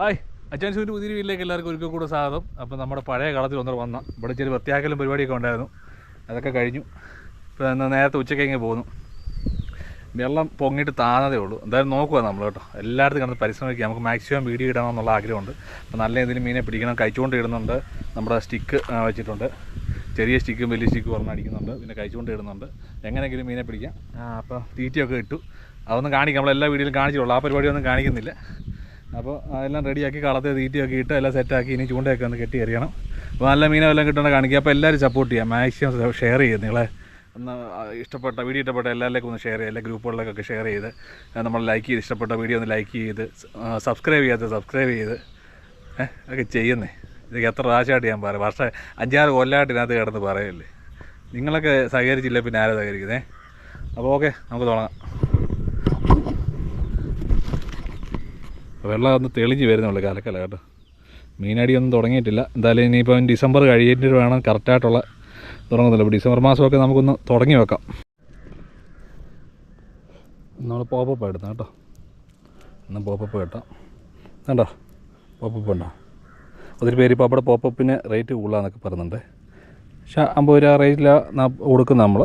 Hi അച്ഛൻസൂരിന്റെ പുതിയ വീട്ടിലേക്ക് എല്ലാവർക്കും ഒരിക്കൽ കൂടെ സ്വാഗതം. അപ്പോൾ നമ്മുടെ പഴയ കളത്തിൽ ഒന്നര വന്ന ഇവിടെ ചെറിയ വൃത്തിയാക്കലും പരിപാടിയൊക്കെ ഉണ്ടായിരുന്നു. അതൊക്കെ കഴിഞ്ഞു. ഇപ്പോൾ എന്നാൽ നേരത്തെ ഉച്ചയ്ക്ക് ഇങ്ങനെ പോകുന്നു വെള്ളം പൊങ്ങിയിട്ട് താന്നതേ ഉള്ളൂ. എന്തായാലും നോക്കുക നമ്മൾ കേട്ടോ. എല്ലായിടത്തും കിടന്ന് പരിശ്രമിക്കുക. നമുക്ക് മാക്സിമം വീഡിയോ ഇടണം എന്നുള്ള ആഗ്രഹമുണ്ട്. അപ്പോൾ നല്ല എന്തെങ്കിലും മീനെ പിടിക്കണം. കഴിച്ചുകൊണ്ട് ഇടുന്നുണ്ട്. നമ്മുടെ സ്റ്റിക്ക് വെച്ചിട്ടുണ്ട്. ചെറിയ സ്റ്റിക്കും വലിയ സ്റ്റിക്കും പറഞ്ഞ് അടിക്കുന്നുണ്ട്. പിന്നെ കഴിച്ചുകൊണ്ട് ഇടുന്നുണ്ട്. എങ്ങനെയെങ്കിലും മീനെ പിടിക്കാം. അപ്പോൾ തീറ്റയൊക്കെ ഇട്ടു. അതൊന്നും കാണിക്കാം. നമ്മളെല്ലാ വീഡിയോയിലും കാണിച്ചുള്ളൂ ആ പരിപാടിയൊന്നും കാണിക്കുന്നില്ല. അപ്പോൾ അതെല്ലാം റെഡിയാക്കി കളത്തെ തീറ്റയൊക്കെ ഇട്ട് എല്ലാം സെറ്റാക്കി ഇനി ചൂണ്ടയൊക്കെ ഒന്ന് കെട്ടി എറിയണം. അപ്പോൾ നല്ല മീനെല്ലാം കിട്ടേണ്ട കാണിക്കുക അപ്പോൾ എല്ലാവരും സപ്പോർട്ട് ചെയ്യാം. മാക്സിമം ഷെയർ ചെയ്യുക നിങ്ങളെ. ഒന്ന് ഇഷ്ടപ്പെട്ട വീഡിയോ ഇഷ്ടപ്പെട്ട എല്ലാവരിലേക്കും ഒന്ന് ഷെയർ ചെയ്യുക. എല്ലാ ഗ്രൂപ്പുകളിലേക്കൊക്കെ ഷെയർ ചെയ്ത്. നമ്മൾ ലൈക്ക് ചെയ്ത്. ഇഷ്ടപ്പെട്ട വീഡിയോ ഒന്ന് ലൈക്ക് ചെയ്ത്. സബ്സ്ക്രൈബ് ചെയ്യാത്ത സബ്സ്ക്രൈബ് ചെയ്ത്. ഒക്കെ ചെയ്യുന്നേ. ഇതൊക്കെ എത്ര പ്രാവശ്യമായിട്ട് ഞാൻ പറയാം. വർഷം അഞ്ചാറ് കൊല്ലമായിട്ട് ഇതിനകത്ത് കിടന്ന് പറയല്ലേ. നിങ്ങളൊക്കെ സഹകരിച്ചില്ല? പിന്നെ ആരാ സഹകരിക്കുന്നേ? അപ്പോൾ ഓക്കെ നമുക്ക് തുടങ്ങാം. വെള്ളം ഒന്ന് തെളിഞ്ഞ് വരുന്നുള്ളൂ കാലക്കല കേട്ടോ. മീനടിയൊന്നും തുടങ്ങിയിട്ടില്ല. എന്തായാലും ഇനിയിപ്പം ഡിസംബർ കഴിയേണ്ടിട്ട് വേണം. കറക്റ്റായിട്ടുള്ള തുടങ്ങുന്നില്ല അപ്പോൾ ഡിസംബർ മാസമൊക്കെ നമുക്കൊന്ന് തുടങ്ങി വെക്കാം. നമ്മൾ പോപ്പപ്പ് എടുത്ത കേട്ടോ. ഇന്ന് പോപ്പപ്പ് കേട്ടോ. വേണ്ടോ പോപ്പപ്പ് ഉണ്ടോ? ഒത്തിരി പേര് ഇപ്പോൾ അവിടെ പോപ്പപ്പിന് റേറ്റ് കൂടുതലാന്നൊക്കെ പറയുന്നുണ്ട്. പക്ഷേ അമ്പത് രൂപ റേറ്റിലാണ് കൊടുക്കുന്നത് നമ്മൾ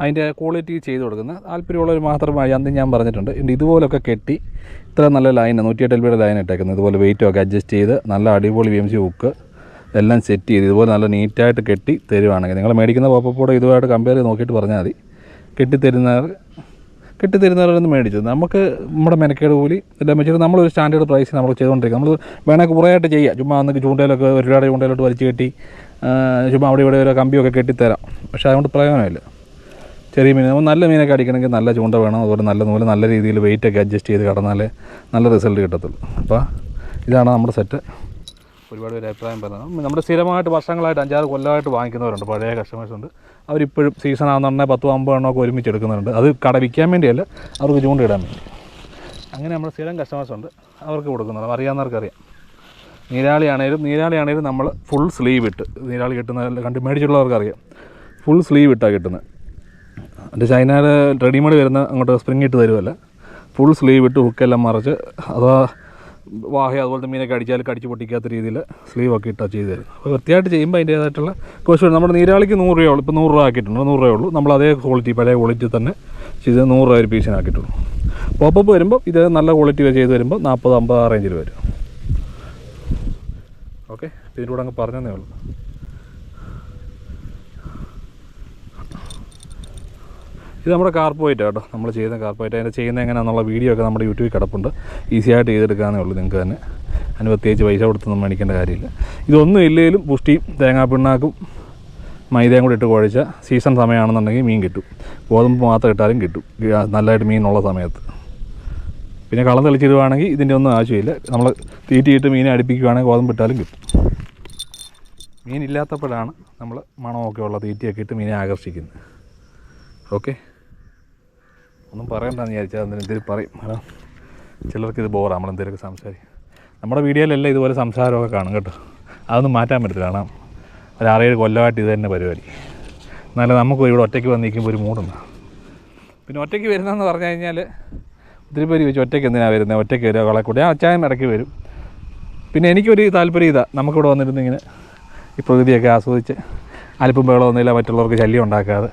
അതിന്റെ ക്വാളിറ്റി ചെയ്ത് കൊടുക്കുന്ന താല്പര്യമുള്ളവർ മാത്രമായി അന്ന് ഞാൻ പറഞ്ഞിട്ടുണ്ട്. ഇനി ഇതുപോലൊക്കെ കെട്ടി ഇത്ര നല്ല ലൈൻ നൂറ്റിയെട്ട് എൽ ലൈൻ ഇട്ടേക്കുന്നത്. ഇതുപോലെ വെയിറ്റൊക്കെ അഡ്ജസ്റ്റ് ചെയ്ത് നല്ല അടിപൊളി വി എം സി എല്ലാം സെറ്റ് ചെയ്ത് ഇതുപോലെ നല്ല നീറ്റായിട്ട് കെട്ടി തരുവാണെങ്കിൽ നിങ്ങൾ മേടിക്കുന്ന പോപ്പപ്പോടെ ഇതുമായിട്ട് കമ്പയർ ചെയ്ത് നോക്കിയിട്ട് പറഞ്ഞാൽ മതി. കെട്ടിത്തരുന്നവർ കെട്ടിത്തരുന്നവരൊന്ന് മേടിച്ചു. നമുക്ക് നമ്മുടെ മെനക്കേട് കൂലി എല്ലാം വെച്ചിട്ട് നമ്മളൊരു സ്റ്റാൻഡേർഡ് പ്രൈസ് നമ്മൾ ചെയ്തുകൊണ്ടിരിക്കുക. നമ്മൾ വേണമെങ്കിൽ കുറേ ആയിട്ട് ചെയ്യാം. ചുമ്മാ അന്ന് ചൂണ്ടയിലൊക്കെ ഒരുപാട് ചൂണ്ടയിലോട്ട് വലിച്ചു കെട്ടി ചുമ്മാ അവിടെ ഇവിടെ ഒരു കമ്പിയൊക്കെ കെട്ടിത്തരാം. പക്ഷേ അതുകൊണ്ട് പ്രയോജനമില്ല. ചെറിയ മീൻ. നമ്മൾ നല്ല മീനൊക്കെ അടിക്കണമെങ്കിൽ നല്ല ചൂണ്ട വേണം. അതുപോലെ നല്ല നൂൽ നല്ല രീതിയിൽ വെയിറ്റൊക്കെ അഡ്ജസ്റ്റ് ചെയ്ത് കടന്നാലേ നല്ല റിസൾട്ട് കിട്ടത്തുള്ളൂ. അപ്പോൾ ഇതാണ് നമ്മുടെ സെറ്റ് ഒരുപാട് പേര് അഭിപ്രായം പറയുന്നത്. നമ്മുടെ സ്ഥിരമായിട്ട് വർഷങ്ങളായിട്ട് അഞ്ചാറ് കൊല്ലമായിട്ട് വാങ്ങിക്കുന്നവരുണ്ട്. പഴയ കസ്റ്റമേഴ്സ് ഉണ്ട്. അവരിപ്പോഴും സീസൺ ആകുന്നുണ്ടെ പത്തും അമ്പത് എണ്ണമൊക്കെ ഒരുമിച്ച് എടുക്കുന്നുണ്ട് അത് കട വിൽക്കാൻ വേണ്ടിയല്ല അവർക്ക് ചൂണ്ട ഇടാൻ വേണ്ടി. അങ്ങനെ നമ്മുടെ സ്ഥിരം കസ്റ്റമേഴ്സ് ഉണ്ട്. അവർക്ക് കൊടുക്കുന്നുണ്ട് അറിയാവുന്നവർക്കറിയാം. നീരാളിയാണേലും നീരാളിയാണേലും നമ്മൾ ഫുൾ സ്ലീവ് ഇട്ട് നീരാളി കിട്ടുന്ന കണ്ട് മേടിച്ചുള്ളവർക്കറിയാം ഫുൾ സ്ലീവ് ഇട്ടാണ് കിട്ടുന്നത്. എന്റെ ചൈനയുടെ റെഡിമെയ്ഡ് വരുന്ന അങ്ങോട്ട് സ്പ്രിങ് ഇട്ട് തരുമല്ല ഫുൾ സ്ലീവ് ഇട്ട് ഹുക്കെല്ലാം മറിച്ച് അഥവാ വാഹ അതുപോലത്തെ മീനൊക്കെ അടിച്ചാൽ കടിച്ച് പൊട്ടിക്കാത്ത രീതിയിൽ സ്ലീവ് ഒക്കെ ഇട്ടാൽ ചെയ്ത് തരും. അപ്പോൾ വൃത്തിയായിട്ട് ചെയ്യുമ്പോൾ അതിന്റേതായിട്ടുള്ള കോസ്റ്റ് നമ്മുടെ നീരാളിക്ക് നൂറ് രൂപയുള്ളൂ ഇപ്പോൾ നൂറ് രൂപ ആക്കിയിട്ടുണ്ട്. നൂറ് രൂപയുള്ളൂ നമ്മൾ അതേ ക്വാളിറ്റി പഴയ ക്വാളിറ്റി തന്നെ ചെയ്ത് നൂറ് രൂപ ഒരു പീസിനാക്കിയിട്ടുള്ളൂ പോപ്പപ്പ് വരുമ്പോൾ ഇത് നല്ല ക്വാളിറ്റി ചെയ്ത് വരുമ്പോൾ നാൽപ്പത് അമ്പത് ആ റേഞ്ചിൽ വരും. ഓക്കെ കൂടെ അങ്ങ് പറഞ്ഞതേ ഉള്ളൂ. ഇത് നമ്മുടെ കാർപ്പോയിറ്റ് കേട്ടോ. നമ്മൾ ചെയ്യുന്ന കാർപ്പോയിറ്റ് അതിന്റെ ചെയ്യുന്ന എങ്ങനെയാണെന്നുള്ള വീഡിയോ ഒക്കെ നമ്മുടെ യൂട്യൂബിൽ കിടപ്പുണ്ട്. ഈസി ആയിട്ട് ചെയ്തെടുക്കാനേ ഉള്ളൂ നിങ്ങൾക്ക് തന്നെ. അതിന് പ്രത്യേകിച്ച് പൈസ കൊടുത്തൊന്നും മേടിക്കേണ്ട കാര്യമില്ല. ഇതൊന്നും ഇല്ലെങ്കിലും പുഷ്ടിയും തേങ്ങാപ്പിണ്ണാക്കും മൈദയും കൂടി ഇട്ട് കുഴച്ച സീസൺ സമയമാണെന്നുണ്ടെങ്കിൽ മീൻ കിട്ടും. ഗോതമ്പ് മാത്രം ഇട്ടാലും കിട്ടും. നല്ലതായിട്ട് മീനുള്ള സമയത്ത്. പിന്നെ കളം തെളിച്ചിടുവാണെങ്കിൽ ഇതിന്റെ ഒന്നും ആവശ്യമില്ല. നമ്മൾ തീറ്റിയിട്ട് മീനെ അടുപ്പിക്കുകയാണെങ്കിൽ ഗോതമ്പ് ഇട്ടാലും കിട്ടും. മീനില്ലാത്തപ്പോഴാണ് നമ്മൾ മണമൊക്കെ ഉള്ള തീറ്റയൊക്കെ ഇട്ട് മീനെ ആകർഷിക്കുന്നത്. ഓക്കെ? ഒന്നും പറയണ്ടെന്ന് വിചാരിച്ചാൽ അതിന് എന്തെങ്കിലും പറയും. കാരണം ചിലർക്ക് ഇത് ബോറാണ് നമ്മൾ എന്തെങ്കിലുമൊക്കെ സംസാരിക്കും. നമ്മുടെ വീഡിയോയിലെല്ലാം ഇതുപോലെ സംസാരമൊക്കെ കാണും കേട്ടോ. അതൊന്നും മാറ്റാൻ പറ്റില്ല കാരണം ഒരു ആറേഴ് കൊല്ലമായിട്ട് ഇത് തന്നെ പരിപാടി. എന്നാലും നമുക്ക് ഇവിടെ ഒറ്റയ്ക്ക് വന്ന് നിൽക്കുമ്പോൾ ഒരു മൂടുന്ന പിന്നെ ഒറ്റയ്ക്ക് വരുന്നതെന്ന് പറഞ്ഞു കഴിഞ്ഞാൽ ഒത്തിരി പേര് ചോദിച്ചു ഒറ്റയ്ക്ക് എന്തിനാണ് വരുന്നത് ഒറ്റയ്ക്ക് വരിക കളെ കൂടി. ആ അച്ചായം ഇടയ്ക്ക് വരും. പിന്നെ എനിക്കൊരു താല്പര്യം ഇതാ. നമുക്കിവിടെ വന്നിരുന്നിങ്ങനെ ഈ പ്രകൃതിയൊക്കെ ആസ്വദിച്ച് അല്പം ബഹളമൊന്നുമില്ല മറ്റുള്ളവർക്ക് ശല്യം ഉണ്ടാക്കാതെ.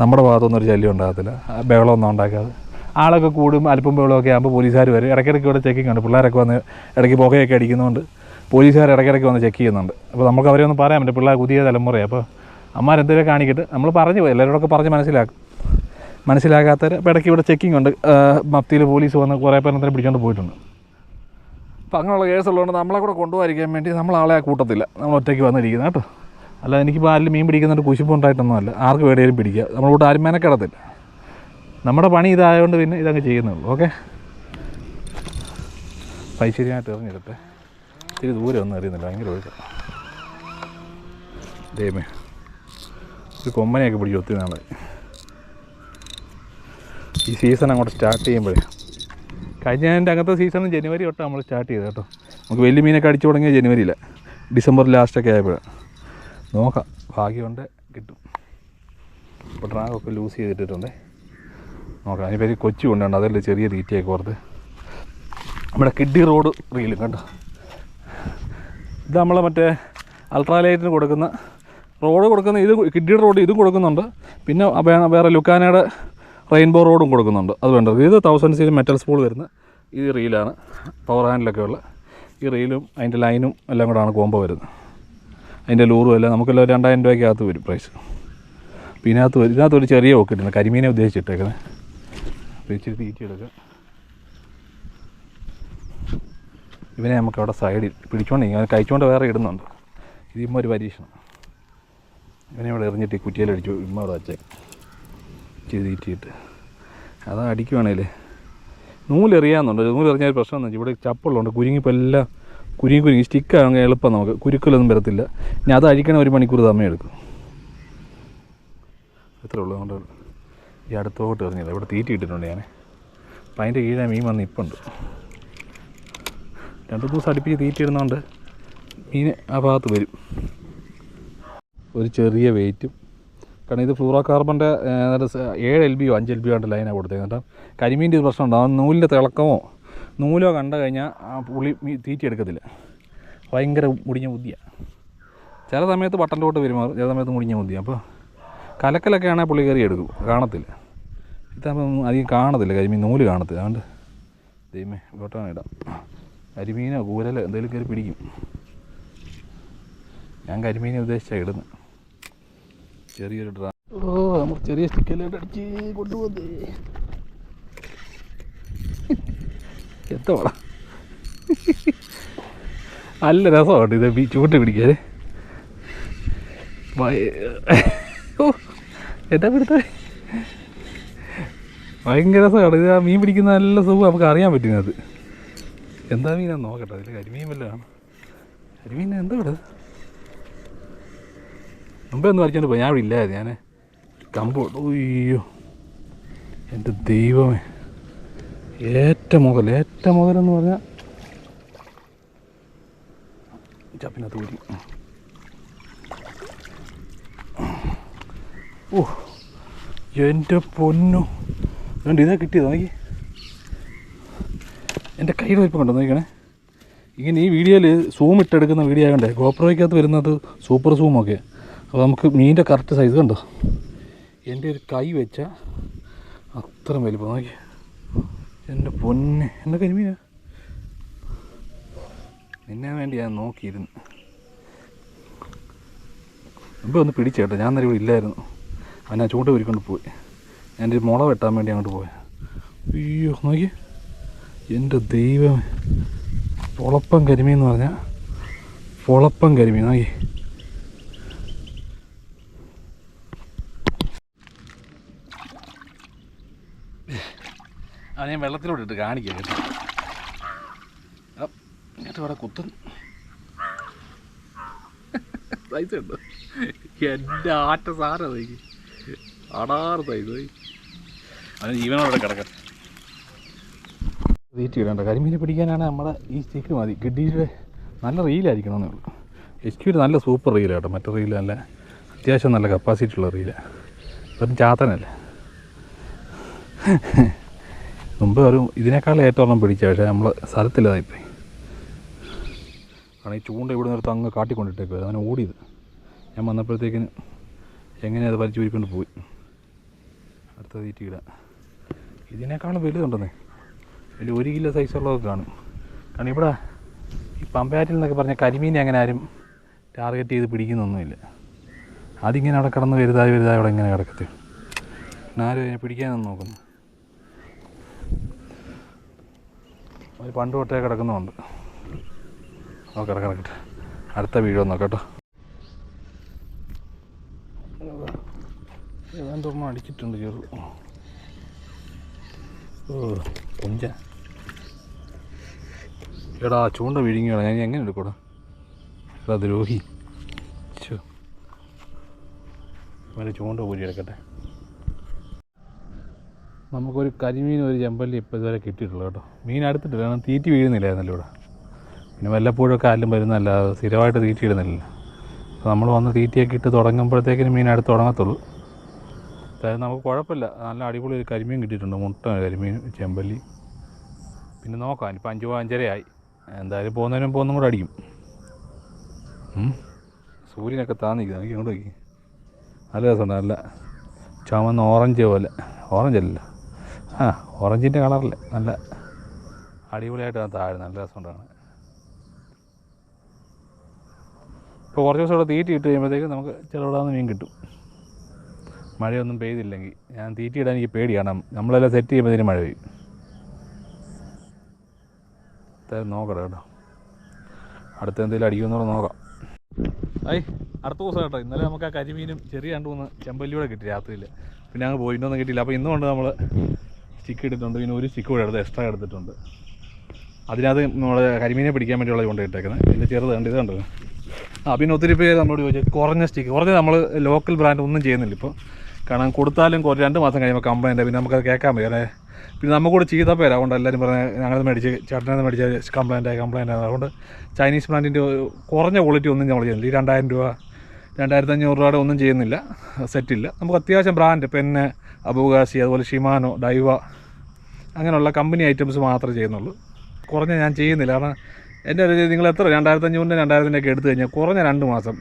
നമ്മുടെ ഭാഗത്തൊന്നും ഒരു ശല്യം ഉണ്ടാകത്തില്ല. ബഹളമൊന്നും ഉണ്ടാക്കാതെ. ആളൊക്കെ കൂടും അല്പം ബഹളമൊക്കെ ആകുമ്പോൾ പോലീസുകാർ വരും. ഇടയ്ക്കിടയ്ക്ക് ഇവിടെ ചെക്കിംഗ് ഉണ്ട് പിള്ളേരൊക്കെ വന്ന് ഇടയ്ക്ക് പുകയൊക്കെ അടിക്കുന്നതുകൊണ്ട് പോലീസുകാർ ഇടയ്ക്കിടയ്ക്ക് വന്ന് ചെക്ക് ചെയ്യുന്നുണ്ട്. അപ്പോൾ നമുക്ക് അവരെ ഒന്നും പറയാൻ പറ്റും പിള്ളേർ പുതിയ തലമുറയാണ് അപ്പോൾ അമ്മമാരെന്തെങ്കിലും കാണിക്കട്ടെ. നമ്മൾ പറഞ്ഞു പോയി. എല്ലാവരോടൊക്കെ പറഞ്ഞ് മനസ്സിലാക്കും. മനസ്സിലാകാത്തവർ അപ്പോൾ ഇടയ്ക്ക് ഇവിടെ ചെക്കിംഗ് ഉണ്ട്. മപ്തിയിൽ പോലീസ് വന്ന് കുറേ പേരെന്തെങ്കിലും പിടിച്ചുകൊണ്ട് പോയിട്ടുണ്ട്. അപ്പോൾ അങ്ങനെയുള്ള കേസുള്ളതുകൊണ്ട് നമ്മളെ കൂടെ കൊണ്ടുപോകാതിരിക്കാൻ വേണ്ടി നമ്മളാളെ കൂട്ടത്തില്ല. നമ്മൾ ഒറ്റയ്ക്ക് വന്നിരിക്കുന്നത് കേട്ടോ. അല്ല എനിക്കിപ്പോൾ പാലിൽ മീൻ പിടിക്കുന്നുണ്ട് കുശിപ്പുണ്ടായിട്ടൊന്നും അല്ല ആർക്ക് വേണേലും പിടിക്കുക നമ്മളോട്ട് ആരും മെനക്കിടത്തില്ല നമ്മുടെ പണി ഇതായതുകൊണ്ട് പിന്നെ ഇതങ്ങ് ചെയ്യുന്നുള്ളൂ. ഓക്കെ? പൈശ്ശേരിയായിട്ട് എറിഞ്ഞെടുത്തേ. ഇത്തിരി ദൂരെ ഒന്നും അറിയുന്നില്ല ഭയങ്കര ഒഴുക്ക. ദൈവമേ. ഒരു കൊമ്മനെയൊക്കെ പിടിച്ചു ഒത്തിരി നാളായി. ഈ സീസൺ അങ്ങോട്ട് സ്റ്റാർട്ട് ചെയ്യുമ്പോഴേ. കഴിഞ്ഞ എന്റെ അങ്ങനത്തെ സീസൺ ജനുവരി തൊട്ട് നമ്മൾ സ്റ്റാർട്ട് ചെയ്തത് കേട്ടോ. നമുക്ക് വലിയ മീനൊക്കെ അടിച്ചു തുടങ്ങിയ ജനുവരിയില്ല. ഡിസംബർ ലാസ്റ്റൊക്കെ ആയപ്പോഴാണ് നോക്കാം. ഭാഗ്യമുണ്ട് കിട്ടും. ഇപ്പോൾ ഡ്രാഗൊക്കെ ലൂസ് ചെയ്തിട്ടിട്ടുണ്ട്. നോക്കാം. അതിന് പേര് കൊച്ചു കൊണ്ടുണ്ട് അതല്ലേ ചെറിയ തീറ്റയൊക്കെ ഓർത്ത്. നമ്മുടെ കിഡ്ഡി റോഡ് റീലും കണ്ടോ? ഇത് നമ്മൾ മറ്റേ അൾട്രാലൈറ്റിന് കൊടുക്കുന്ന റോഡ് കൊടുക്കുന്ന ഇത് കിഡ്ഡിയുടെ റോഡ് ഇതും കൊടുക്കുന്നുണ്ട്. പിന്നെ വേറെ ലുക്കാനയുടെ റെയിൻബോ റോഡും കൊടുക്കുന്നുണ്ട്. അത് വേണ്ടത്. ഇത് തൗസൻഡ് സീൽ മെറ്റൽ സ്പൂൾ വരുന്ന ഈ റീലാണ്. പവർ ഹാൻഡിലൊക്കെ ഉള്ള. ഈ റീലും അതിന്റെ ലൈനും എല്ലാം കൂടാണ് കോംബോ വരുന്നത്. അതിന്റെ ലൂറും എല്ലാം നമുക്കെല്ലാം രണ്ടായിരം രൂപയ്ക്കകത്ത് വരും പ്രൈസ് അപ്പോൾ ഇതിനകത്ത് വരും ഇതിനകത്ത് ഒരു ചെറിയ ഒക്കിട്ടുണ്ട് കരിമീനെ ഉദ്ദേശിച്ചിട്ടേക്കുന്നത് അപ്പോൾ ഇച്ചിരി തീറ്റിയെടുക്കുക ഇവനെ നമുക്ക് അവിടെ സൈഡിൽ പിടിച്ചോണ്ട് ഇങ്ങനെ കഴിച്ചുകൊണ്ട് വേറെ ഇടുന്നുണ്ട്. ഇതിമ്മ ഒരു പരീക്ഷണം. ഇവനെ ഇവിടെ എറിഞ്ഞിട്ട് ഈ കുറ്റിയിലടിച്ചു ഇമ്മ അവിടെ വച്ചേ. തീറ്റിയിട്ട് അതാ അടിക്കുവാണേൽ നൂലെറിയാന്നുണ്ട്. നൂലെറിഞ്ഞാൽ പ്രശ്നം എന്ന് വെച്ചാൽ ഇവിടെ ചപ്പുള്ളതുകൊണ്ട് കുരുങ്ങിപ്പോൾ എല്ലാം കുരുങ്ങി കുരുങ്ങി ആണെങ്കിൽ എളുപ്പം നമുക്ക്. കുരുക്കലൊന്നും വരത്തില്ല. ഞാൻ അത് അഴിക്കണ ഒരു മണിക്കൂർ സമയം എടുക്കും. എത്ര ഉള്ളൂ. അതുകൊണ്ട് ഈ അടുത്തോട്ട് എറിഞ്ഞില്ല ഇവിടെ തീറ്റി ഇട്ടിട്ടുണ്ട് ഞാൻ അപ്പം അതിന്റെ കീഴെ മീൻ വന്ന് ഇപ്പുണ്ട് രണ്ട് ദിവസം അടുപ്പിച്ച് തീറ്റി ഇടുന്നതുകൊണ്ട് മീൻ ആ ഭാഗത്ത് വരും. ഒരു ചെറിയ വെയിറ്റും കാരണം ഇത് ഫ്ലൂറോ കാർബണിന്റെ ഏഴ് എൽ ബിയോ അഞ്ച് എൽ ബിയോ ആണ്ട് ലൈനാണ് കൊടുത്തേക്കുന്നത്. കരിമീന്റെ ഒരു പ്രശ്നം ഉണ്ടാകും നൂലിന്റെ തിളക്കമോ നൂലോ കണ്ടു കഴിഞ്ഞാൽ ആ പുളി തീറ്റിയെടുക്കത്തില്ല. ഭയങ്കര മുടിഞ്ഞ ബുദ്ധിയാണ് ചില സമയത്ത് ബട്ടന്റെ പെരുമാറും ചില സമയത്ത് മുടിഞ്ഞ ബുദ്ധിയാണ് അപ്പോൾ കലക്കലൊക്കെ ആണെങ്കിൽ പുള്ളി കയറി എടുക്കും കാണത്തില്ല. ഇതാകുമ്പോൾ അധികം കാണത്തില്ല കരിമീൻ നൂൽ കാണത്തില്ല. അതുകൊണ്ട് ദൈവമേ ഇങ്ങോട്ടാണ് ഇടാം. കരിമീനോ കൂരലോ എന്തെങ്കിലും കയറി പിടിക്കും. ഞാൻ കരിമീനെ ഉദ്ദേശിച്ചാണ് ഇടുന്നത് ചെറിയൊരു ഡ്രാ ഓ നമുക്ക് ചെറിയ സ്റ്റിക്കലായിട്ട് അടിച്ച് കൊണ്ടുപോകുന്നേ എത്തോടാ നല്ല രസമാണ് ഇത് ചൂട്ട് പിടിക്കാൻ എന്താ പിടുത്ത ഭയങ്കര രസമാണ്. ഇത് ആ മീൻ പിടിക്കുന്ന നല്ല സുഖം നമുക്ക് അറിയാൻ പറ്റുന്നത് എന്താ മീനാന്ന് നോക്കട്ടെ അതിൽ കരിമീൻ വല്ലതാണ് കരിമീൻ എന്താ ഇവിടെ മുമ്പേ ഒന്ന് വരച്ചോണ്ട് പോയി. ഞാൻ ഇവിടെ ഇല്ലായിരുന്നു ഞാൻ കമ്പോ അയ്യോ എന്റെ ദൈവമേ. ഏറ്റ മുതൽ ഏറ്റ മുതലെന്ന് പറഞ്ഞാൽ ചപ്പിനകത്ത് തൂരി ഓ എന്റെ പൊന്നു. രണ്ട് ഇതാ കിട്ടിയത് നോക്കി. എന്റെ കൈയുടെ വലിപ്പം കണ്ടോ നോക്കണേ ഇങ്ങനെ ഈ വീഡിയോയിൽ സൂം ഇട്ടെടുക്കുന്ന വീഡിയോ ആയതുകൊണ്ടേ ഗോപ്രോയ്ക്കകത്ത് വരുന്നത് സൂപ്പർ സൂമൊക്കെ അപ്പോൾ നമുക്ക് മീനിന്റെ കറക്റ്റ് സൈസ് കണ്ടോ? എന്റെ ഒരു കൈ വെച്ച അത്ര വലിപ്പം നോക്കി. എന്റെ പൊന്നെ. എന്റെ കരിമീനാ നിന്നെ വേണ്ടി ഞാൻ നോക്കിയിരുന്നു. മുമ്പ് ഒന്ന് പിടിച്ചേട്ടെ ഞാൻ അന്നേരം ഇവിടെ ഇല്ലായിരുന്നു. അവൻ ആ ചൂണ്ട ഒരുക്കൊണ്ട് പോയി. ഞാൻ ഒരു മുള വെട്ടാൻ വേണ്ടി അങ്ങോട്ട് പോയി. അയ്യോ നോക്കി എന്റെ ദൈവം പൊളപ്പം കരിമീൻ എന്ന് പറഞ്ഞാൽ പൊളപ്പം കരിമീൻ. നോക്കി ആ ഞാൻ വെള്ളത്തിലോട്ട് ഇട്ട് കാണിക്കാം കേട്ടോ. എന്നിട്ട് ഇവിടെ കുത്തുന്നു സൈസ് ഉണ്ടോ? എന്റെ ആറ്റ സാധനം തൈക്ക് അടാറ് സൈസ് പോയി അവന് ജീവനോടെ കിടക്കട്ടെ തീറ്റി ഇടേണ്ട കരിമീനെ പിടിക്കാനാണ് നമ്മുടെ ഈ സ്റ്റിക്ക് മതി. കിഡ്ഡിയുടെ നല്ല റീലായിരിക്കണമെന്നേ ഉള്ളൂ. എച്ച് ക്യൂര് നല്ല സൂപ്പർ റീലാണ് കേട്ടോ. മറ്റേ റീൽ നല്ല അത്യാവശ്യം നല്ല കപ്പാസിറ്റി ഉള്ള റീലാണ് വെറും ചാത്തനല്ലേ? മുമ്പ് ഒരു ഇതിനേക്കാൾ ഏറ്റവും പിടിച്ച പക്ഷേ നമ്മൾ സ്ഥലത്തില്ലതായിപ്പോയി കാരണം ഈ ചൂണ്ട ഇവിടെ നിർത്ത് അങ്ങ് കാട്ടിക്കൊണ്ടിട്ടേക്ക് അങ്ങനെ ഓടിയത്. ഞാൻ വന്നപ്പോഴത്തേക്കിന് എങ്ങനെ അത് വലിച്ചു ഊരിക്കൊണ്ട് പോയി. അടുത്ത തീറ്റി ഇടാം. ഇതിനേക്കാളും വലുതുണ്ടെന്നേ വലിയ ഒരു കിലോ സൈസുള്ളതൊക്കെ കാണും. കാരണം ഇവിടെ ഈ പമ്പയാറ്റിൽ എന്നൊക്കെ പറഞ്ഞ കരിമീനെ അങ്ങനെ ആരും ടാർഗറ്റ് ചെയ്ത് പിടിക്കുന്നൊന്നുമില്ല. അതിങ്ങനെ അവിടെ കിടന്ന് വലുതായി വലുതായി അവിടെ ഇങ്ങനെ കിടക്കത്തി ആരും അതിനെ പിടിക്കാനൊന്നും നോക്കുന്നു. അവർ പണ്ട് തൊട്ടേ കിടക്കുന്നുണ്ട് നോക്കട്ടെ കിടക്കട്ടെ അടുത്ത വീഡിയോ നോക്കാം കേട്ടോ. ഏതാണ്ടൊന്നും അടിച്ചിട്ടുണ്ട് ചെറു. ഓ കൊഞ്ച. എടാ ചൂണ്ട വിഴുങ്ങിയാണ് ഞാൻ എങ്ങനെ എടുക്കൂടാ? എടാ ദ്രോഹി. ചോ ചൂണ്ട ഊരി എടുക്കട്ടെ. നമുക്കൊരു കരിമീൻ ഒരു ചെമ്പല്ലി ഇപ്പോൾ ഇതുവരെ കിട്ടിയിട്ടുള്ളൂ കേട്ടോ. മീൻ അടുത്തിട്ടില്ല. കാരണം തീറ്റി വീഴുന്നില്ലായിരുന്നല്ലോ ഇവിടെ. പിന്നെ വല്ലപ്പോഴൊക്കെ ആരും വരുന്നല്ല സ്ഥിരമായിട്ട് തീറ്റി ഇടുന്നില്ലല്ലോ അപ്പോൾ നമ്മൾ വന്ന് തീറ്റിയൊക്കെ ഇട്ട് തുടങ്ങുമ്പോഴത്തേക്കിന് മീൻ അടുത്ത് തുടങ്ങത്തുള്ളൂ. അതായത് നമുക്ക് കുഴപ്പമില്ല. നല്ല അടിപൊളി ഒരു കരിമീൻ കിട്ടിയിട്ടുണ്ട്. മുട്ട കരിമീൻ ചെമ്പല്ലി. പിന്നെ നോക്കാം. ഇപ്പം അഞ്ച് അഞ്ചരയായി എന്തായാലും പോകുന്നതിനും പോകുന്നതും കൂടെ അടിക്കും. സൂര്യനൊക്കെ താന്നിരിക്കുന്നു എനിക്ക് ഇങ്ങോട്ട് നോക്കി. നല്ല രസമുണ്ട്. നല്ല ചുമന്ന ഓറഞ്ച് പോലെ. ഓറഞ്ച് അല്ലല്ലോ. ആ ഓറഞ്ചിന്റെ കളറിൽ നല്ല അടിപൊളിയായിട്ട് അത് താഴെ നല്ല രസമുണ്ടാണ് ഇപ്പോൾ കുറച്ച് ദിവസം ഇവിടെ തീറ്റി ഇട്ട് കഴിയുമ്പോഴത്തേക്ക് നമുക്ക് ചിലവിടാന്ന് മീൻ കിട്ടും. മഴയൊന്നും പെയ്തില്ലെങ്കിൽ. ഞാൻ തീറ്റി ഇടാൻ എനിക്ക് പേടിയാണ് നമ്മളെല്ലാം സെറ്റ് ചെയ്യുമ്പോഴത്തേനും മഴ പെയ്യും. എന്തായാലും നോക്കട്ടെ കേട്ടോ. അടുത്ത എന്തെങ്കിലും അടിക്കുമെന്നൂടെ നോക്കാം. ഐ അടുത്ത ദിവസം കേട്ടോ. ഇന്നലെ നമുക്ക് ആ കരിമീനും ചെറിയ രണ്ട് മൂന്ന് ചെമ്പല്ലിയൂടെ കിട്ടി രാത്രിയിൽ പിന്നെ അങ്ങ് പോയിട്ടൊന്നും കിട്ടിയില്ല. അപ്പോൾ ഇന്നുകൊണ്ട് നമ്മൾ സ്റ്റിക്ക് എടുത്തിട്ടുണ്ട്. പിന്നെ ഒരു സ്റ്റിക്ക് കൂടെ എടുത്ത് എക്സ്ട്രാ എടുത്തിട്ടുണ്ട്. അതിനകത്ത് നമ്മൾ കരിമീനെ പിടിക്കാൻ വേണ്ടിയുള്ള ഇട്ടേക്കുന്നത് എന്റെ ചെറുത് കണ്ട് ഇത് കണ്ടോ? ആ പിന്നെ ഒത്തിരി പേര് നമ്മളോട് ചോദിച്ചു കുറഞ്ഞ സ്റ്റിക്ക് കുറഞ്ഞ നമ്മൾ ലോക്കൽ ബ്രാൻഡ് ഒന്നും ചെയ്യുന്നില്ല ഇപ്പോൾ കാരണം കൊടുത്താലും കുറച്ച് രണ്ട് മാസം കഴിയുമ്പോൾ കംപ്ലൈന്റ് പിന്നെ നമുക്കത് കേൾക്കാൻ വയ്യ അല്ലേ? പിന്നെ നമുക്കൂടെ ചീത്ത പേരാ. അതുകൊണ്ട് എല്ലാവരും പറഞ്ഞ് ഞങ്ങളത് മേടിച്ച് ചേട്ടനെ മേടിച്ച് കംപ്ലൈന്റ് ആയി ആയി. അതുകൊണ്ട് ചൈനീസ് ബ്രാൻഡിന്റെ കുറഞ്ഞ ക്വാളിറ്റി ഒന്നും നമ്മൾ ചെയ്യുന്നില്ല. ഈ രണ്ടായിരം രൂപ രണ്ടായിരത്തി അഞ്ഞൂറ് രൂപയുടെ ഒന്നും ചെയ്യുന്നില്ല. സെറ്റില്ല നമുക്ക് അത്യാവശ്യം ബ്രാൻഡ് പെന്ന് അബുഗാസി അതുപോലെ ഷിമാനോ ഡൈവ അങ്ങനെയുള്ള കമ്പനി ഐറ്റംസ് മാത്രമേ ചെയ്യുന്നുള്ളൂ. കുറഞ്ഞ ഞാൻ ചെയ്യുന്നില്ല. കാരണം എന്റെ ഒരു നിങ്ങൾ എത്ര രണ്ടായിരത്തി അഞ്ഞൂറിന്റെ രണ്ടായിരത്തിന്റെ ഒക്കെ എടുത്തു കഴിഞ്ഞാൽ കുറഞ്ഞ രണ്ട് മാസം.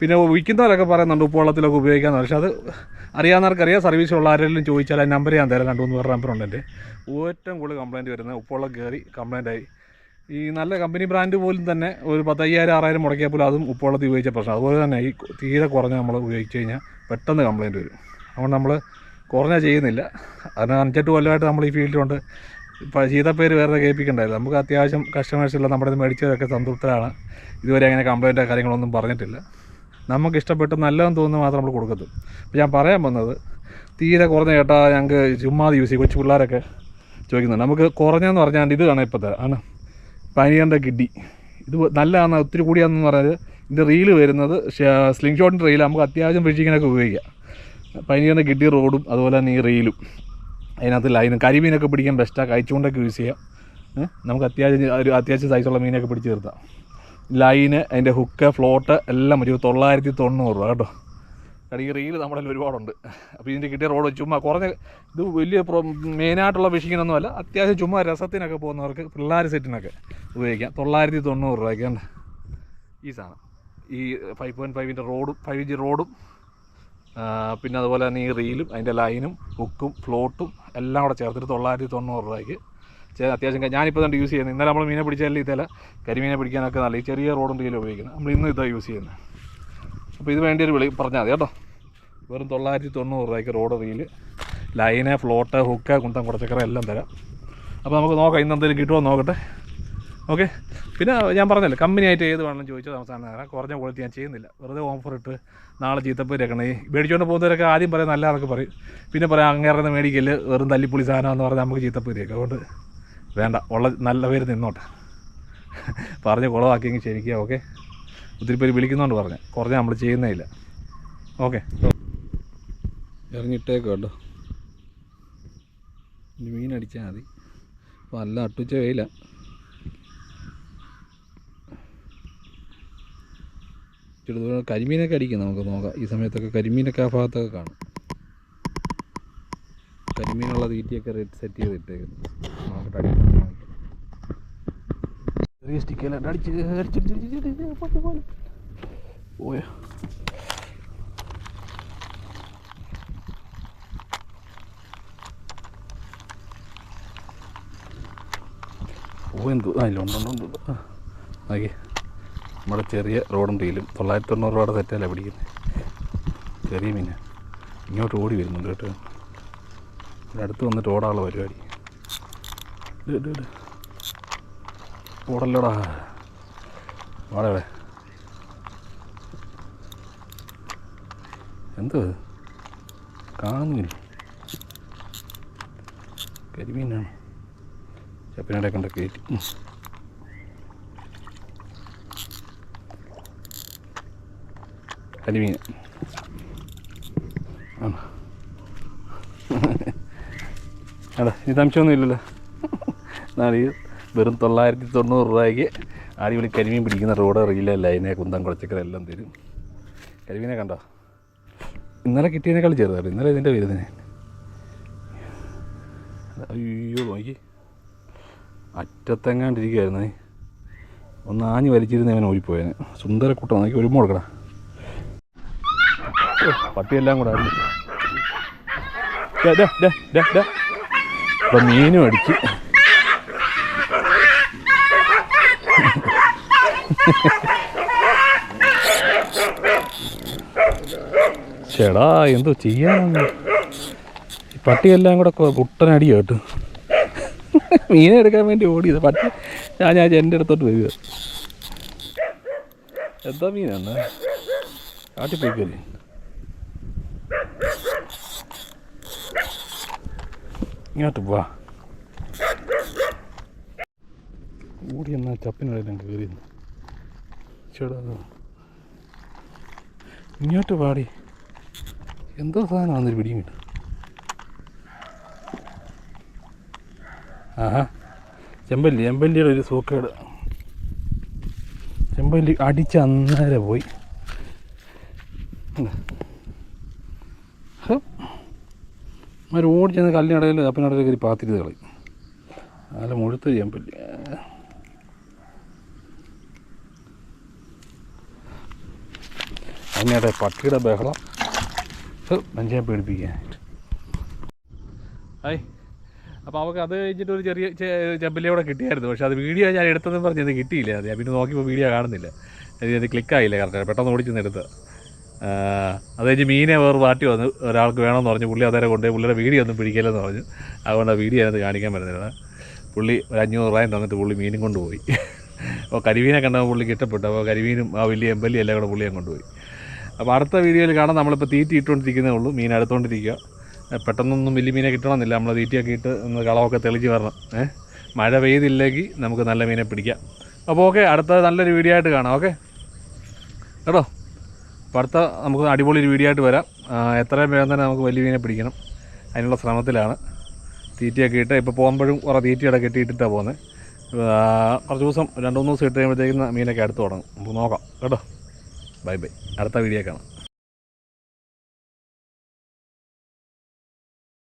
പിന്നെ വിൽക്കുന്നവരൊക്കെ പറയുന്നുണ്ട് ഉപ്പുവെള്ളത്തിലൊക്കെ ഉപയോഗിക്കാമെന്ന്. പക്ഷേ അത് അറിയാവുന്നവർക്കറിയാം. സർവീസ് ഉള്ള ആരെങ്കിലും ചോദിച്ചാൽ ആ നമ്പർ ഞാൻ തരാം. രണ്ട് മൂന്ന് പേരുടെ നമ്പർ ഉണ്ട് എന്റെ. ഏറ്റവും കൂടുതൽ കംപ്ലയിന്റ് വരുന്നത് ഉപ്പുവെള്ളം കയറി കംപ്ലയിന്റായി ഈ നല്ല കമ്പനി ബ്രാൻഡ് പോലും തന്നെ ഒരു പത്തയ്യായിരം ആറായിരം മുടക്കിയാൽ പോലും അതും ഉപ്പുവെള്ളത്തിൽ ഉപയോഗിച്ച പ്രശ്നം അതുപോലെ തന്നെ ഈ തീരെ കുറഞ്ഞ് നമ്മൾ ഉപയോഗിച്ച് കഴിഞ്ഞാൽ പെട്ടെന്ന് കംപ്ലയിന്റ് വരും. അതുകൊണ്ട് നമ്മൾ കുറഞ്ഞ ചെയ്യുന്നില്ല. അതിന് അഞ്ചെട്ട് കൊല്ലമായിട്ട് നമ്മൾ ഈ ഫീൽഡിലുണ്ട്. ഇപ്പോൾ പേര് വേറെ കേൾപ്പിക്കണ്ടായില്ല നമുക്ക് അത്യാവശ്യം കസ്റ്റമേഴ്സുള്ള നമ്മുടെ ഇത് മേടിച്ചതൊക്കെ സംതൃപ്തരാണ്. ഇതുവരെ അങ്ങനെ കംപ്ലയിന്റോ കാര്യങ്ങളൊന്നും പറഞ്ഞിട്ടില്ല. നമുക്ക് ഇഷ്ടപ്പെട്ട് നല്ലതെന്ന് തോന്നുന്നത് മാത്രം നമ്മൾ കൊടുക്കത്തു. അപ്പോൾ ഞാൻ പറയാൻ വന്നത് തീരെ കുറഞ്ഞ ചേട്ടാ ഞങ്ങൾക്ക് ചുമ്മാതെ യൂസ് ചെയ്യും. കൊച്ചു പിള്ളേരൊക്കെ ചോദിക്കുന്നത് നമുക്ക് കുറഞ്ഞെന്ന് പറഞ്ഞാൽ ഇത് കാണാം ഇപ്പോഴത്തെ ആണ് പനിയറിന്റെ കിഡ്ഡി ഇത് നല്ലതാണ് ഒത്തിരി കൂടിയാണെന്ന് പറഞ്ഞാൽ ഇതിന്റെ റീൽ വരുന്നത് സ്ലിംഗ് ഷോട്ടിന്റെ റീൽ നമുക്ക് അത്യാവശ്യം ഫിഷിങ്ങിനൊക്കെ ഉപയോഗിക്കാം. പനിയറിന്റെ കിട്ടിയ റോഡും അതുപോലെ തന്നെ ഈ റീലും അതിനകത്ത് ലൈനും കരിമീനൊക്കെ പിടിക്കാൻ ബെസ്റ്റാണ് കഴിച്ചുകൊണ്ടൊക്കെ യൂസ് ചെയ്യാം. നമുക്ക് അത്യാവശ്യം ഒരു അത്യാവശ്യം സൈസുള്ള മീനൊക്കെ പിടിച്ച് നിർത്താം. ലൈന് അതിന്റെ ഹുക്ക് ഫ്ലോട്ട് എല്ലാം ഒരു തൊള്ളായിരത്തി തൊണ്ണൂറ് രൂപ കേട്ടോ. കാരണം ഈ റീൽ നമ്മുടെ ഒരുപാടുണ്ട്. അപ്പോൾ ഇതിന്റെ കിട്ടിയ റോഡ് ചുമ്മാ കുറഞ്ഞ ഇത് വലിയ മെയിനായിട്ടുള്ള ഫിഷിങ്ങിനൊന്നുമല്ല അത്യാവശ്യം ചുമ്മാ രസത്തിനൊക്കെ പോകുന്നവർക്ക് പിള്ളേർ സെറ്റിനൊക്കെ ഉപയോഗിക്കാം. തൊള്ളായിരത്തി തൊണ്ണൂറ് രൂപയ്ക്കാണ് ഈ സാധനം. ഈ ഫൈവ് പോയിന്റ് ഫൈവിന്റെ റോഡും ഫൈവ് ജി റോഡും പിന്നെ അതുപോലെ തന്നെ ഈ റീലും അതിന്റെ ലൈനും ഹുക്കും ഫ്ലോട്ടും എല്ലാം കൂടെ ചേർത്തിട്ട് തൊള്ളായിരത്തി തൊണ്ണൂറ് രൂപയ്ക്ക് അത്യാവശ്യം ഞാനിപ്പോൾ തന്നെ യൂസ് ചെയ്യുന്നത്. ഇന്നലെ നമ്മൾ മീനെ പിടിച്ചാലും ഇതല്ല കരിമീനെ പിടിക്കാനൊക്കെ നല്ല ഈ ചെറിയ റോഡും റീലും ഉപയോഗിക്കുന്നത്. നമ്മൾ ഇന്നും ഇതാണ് യൂസ് ചെയ്യുന്നത്. അപ്പോൾ ഇത് വേണ്ടി ഒരു വിളി പറഞ്ഞാൽ മതി കേട്ടോ. വെറും തൊള്ളായിരത്തി തൊണ്ണൂറ് രൂപയ്ക്ക് rod reel line float hook കുന്തം കുറച്ചക്കറ എല്ലാം തരാം. അപ്പോൾ നമുക്ക് നോക്കാം ഇന്ന് എന്തെങ്കിലും കിട്ടുമോ നോക്കട്ടെ. ഓക്കെ. പിന്നെ ഞാൻ പറഞ്ഞല്ലോ കമ്പനി ആയിട്ട് ഏത് വേണമെന്ന് ചോദിച്ചാൽ അവസാനം കുറഞ്ഞ ക്വാളിറ്റി ഞാൻ ചെയ്യുന്നില്ല. വെറുതെ ഓഫർ ഇട്ട് നാളെ ചീത്തപ്പേരൊക്കെ ഈ മേടിച്ചുകൊണ്ട് പോകുന്നവരൊക്കെ ആദ്യം പറയാം നല്ല ആൾക്ക് പറയും. പിന്നെ പറയാം അങ്ങേറുന്ന മേടിക്കൽ വെറും തല്ലിപ്പുളി സാധനം എന്ന് പറഞ്ഞാൽ നമുക്ക് ചീത്തപ്പേരൊക്കെ അതുകൊണ്ട് വേണ്ട ഉള്ള നല്ല പേര് നിന്നോട്ടെ. പറഞ്ഞ് കുളമാക്കിയെങ്കിൽ ശരിക്കുക ഓക്കെ. ഒത്തിരി പേര് വിളിക്കുന്നതുകൊണ്ട് പറഞ്ഞ്. കുറഞ്ഞ നമ്മൾ ചെയ്യുന്നേ ഇല്ല. ഓക്കെ. ഇറങ്ങിയിട്ടേക്കോ കേട്ടോ. മീൻ അടിച്ചാൽ മതി. അപ്പോൾ നല്ല അട്ടുച്ച വെയില. ചെറുതുപോലെ കരിമീനൊക്കെ അടിക്കും നമുക്ക് നോക്കാം ഈ സമയത്തൊക്കെ കരിമീനൊക്കെ ആ ഭാഗത്തൊക്കെ കാണും കരിമീനുള്ള തീറ്റിയൊക്കെ റെഡ് സെറ്റ് ചെയ്തിട്ടേക്കും നോക്കട്ടെ അടിക്കണം ചെറിയ സ്റ്റിക്കെല്ലാം അടിച്ച് പോയോ പോയെന്തോ ആ ഇല്ല ഉണ്ട് ഉണ്ട് ഉണ്ട് ആ, നോക്കി നമ്മുടെ ചെറിയ റോഡും റീലും തൊള്ളായിരത്തി തൊണ്ണൂറ് രൂപയുടെ തെറ്റല്ല പിടിക്കുന്നത് ചെറിയ മീന. ഇങ്ങോട്ട് ഓടി വരുന്നുണ്ട് കേട്ടോ. അടുത്ത് വന്നിട്ട് ഓടാനുള്ള പരിപാടി. ഓടല്ലോടാ. വാടവിടെ എന്തോ? കാണുന്നില്ല. കരിമീനാണ്. ചപ്പിനടക്കണ്ട കയറ്റി കരിമീൻ ആണോ? അടാ ഇത് സംശയമൊന്നും ഇല്ലല്ലോ. എന്നാണ് വെറും തൊള്ളായിരത്തി തൊണ്ണൂറ് രൂപയ്ക്ക് അടിപൊളി കരിമീൻ പിടിക്കുന്ന റോഡ് റീല ലൈനെ കുന്തം കുളച്ചക്കര എല്ലാം തരും. കരിമീനെ കണ്ടോ? ഇന്നലെ കിട്ടിയതിനേക്കാൾ ചെറുതാണ് ഇന്നലെ ഇതിന്റെ വരുന്നതിന് അയ്യോ നോക്കി. അറ്റത്തെങ്ങാണ്ടിരിക്കുമായിരുന്നേ ഒന്ന് ആഞ്ഞ് വലിച്ചിരുന്ന് അവൻ ഓടിപ്പോയേനെ. സുന്ദരക്കൂട്ടം നോക്കി. ഒരുമ കൊടുക്കടാ ഓ, പട്ടിയെല്ലാം കൂടെ ഇപ്പൊ മീനും അടിച്ച്. ചേടാ എന്തോ ചെയ്യാനാണ് പട്ടിയെല്ലാം കൂടെ കുട്ടനടി കേട്ടു. മീനെ എടുക്കാൻ വേണ്ടി ഓടിയത് പട്ടി ഞാൻ ഞാൻ എന്റെ അടുത്തോട്ട് വരിക. എന്താ മീനാണ് കാട്ടിപ്പോയിക്കല്ലേ ഇങ്ങോട്ട് പോവാ ഓടി എന്നാ ചപ്പിനിടയിലാണ് കയറി ചേടാ ഇങ്ങോട്ട് പാടി എന്തോ സാധനമാണെന്നൊരു പിടിയും കിട്ടും. ആഹാ. ചെമ്പല്ലി ചെമ്പല്ലിയുടെ ഒരു സൂക്കേട്. ചെമ്പല്ലി അടിച്ച് അന്നേരം പോയി. അവർ ഓടി ചെന്ന് കല്ലിനടയിൽ അപ്പനടയിൽ കയറി പാത്തിരി കളയും മുഴുത്ത് മുഴുത്ത പറ്റില്ല. അതിനിടെ പട്ടിയുടെ ബഹളം. മനുഷ്യനെ പേടിപ്പിക്കാനായിട്ട് ഹായ്. അപ്പോൾ അവൾക്ക് അത് കഴിഞ്ഞിട്ട് ഒരു ചെറിയ കൂടെ കിട്ടിയായിരുന്നു. പക്ഷേ അത് വീഡിയോ ഞാൻ എടുത്തതെന്ന് പറഞ്ഞത് കിട്ടിയില്ല. അത് പിന്നെ നോക്കിയപ്പോൾ വീഡിയോ കാണുന്നില്ല. അത് ക്ലിക്കായില്ല കറക്റ്റ് പെട്ടെന്ന് ഓടിച്ചെന്ന് എടുത്ത് അത് മീനെ വേറെ വാട്ടി വന്ന് ഒരാൾക്ക് വേണമെന്ന് പറഞ്ഞു പുള്ളി അതേരെ കൊണ്ടുപോയി പുള്ളിയുടെ വീഡിയോ ഒന്നും പിടിക്കില്ലെന്ന് പറഞ്ഞു. അതുകൊണ്ട് ആ വീഡിയോ അതിനകത്ത് കാണിക്കാൻ പറ്റുന്നില്ല പുള്ളി ഒരു അഞ്ഞൂറ് രൂപയും തന്നിട്ട് പുള്ളി മീനും കൊണ്ടുപോയി. അപ്പോൾ കരിമീനെ കണ്ടപ്പോൾ പുള്ളിക്ക് ഇഷ്ടപ്പെട്ടു അപ്പോൾ കരിമീനും ആ വലിയ എമ്പല്ലി എല്ലാം കൂടെ പുള്ളിയും കൊണ്ടുപോയി. അപ്പോൾ അടുത്ത വീഡിയോയിൽ കാണാൻ നമ്മളിപ്പോൾ തീറ്റി ഇട്ടുകൊണ്ടിരിക്കുന്നേ ഉള്ളൂ. മീൻ അടുത്തുകൊണ്ടിരിക്കുക പെട്ടെന്നൊന്നും വലിയ മീനെ കിട്ടണമെന്നില്ല. നമ്മൾ തീറ്റിയൊക്കെ ഇട്ട് ഒന്ന് കളമൊക്കെ തെളിച്ച് വരണം. ഏഹ് മഴ പെയ്തില്ലെങ്കിൽ നമുക്ക് നല്ല മീനെ പിടിക്കാം. അപ്പോൾ ഓക്കെ അടുത്ത നല്ലൊരു വീഡിയോ ആയിട്ട് കാണാം. ഓക്കെ? കേട്ടോ? അപ്പോൾ അടുത്ത നമുക്ക് അടിപൊളി ഒരു വീഡിയോ ആയിട്ട് വരാം. എത്രയും വേഗം തന്നെ നമുക്ക് വലിയ മീനെ പിടിക്കണം. അതിനുള്ള ശ്രമത്തിലാണ്. തീറ്റയൊക്കെ ഇട്ട് ഇപ്പോൾ പോകുമ്പോഴും കുറേ തീറ്റയുടെ കെട്ടിയിട്ടിട്ടാണ് പോകുന്നത് കുറച്ച് ദിവസം രണ്ട് മൂന്ന് ദിവസം ഇട്ട് കഴിയുമ്പോഴത്തേക്കും മീനൊക്കെ അടുത്ത് തുടങ്ങും. നമുക്ക് നോക്കാം. കേട്ടോ? Bye bye. അടുത്ത വീഡിയോ കാണാം.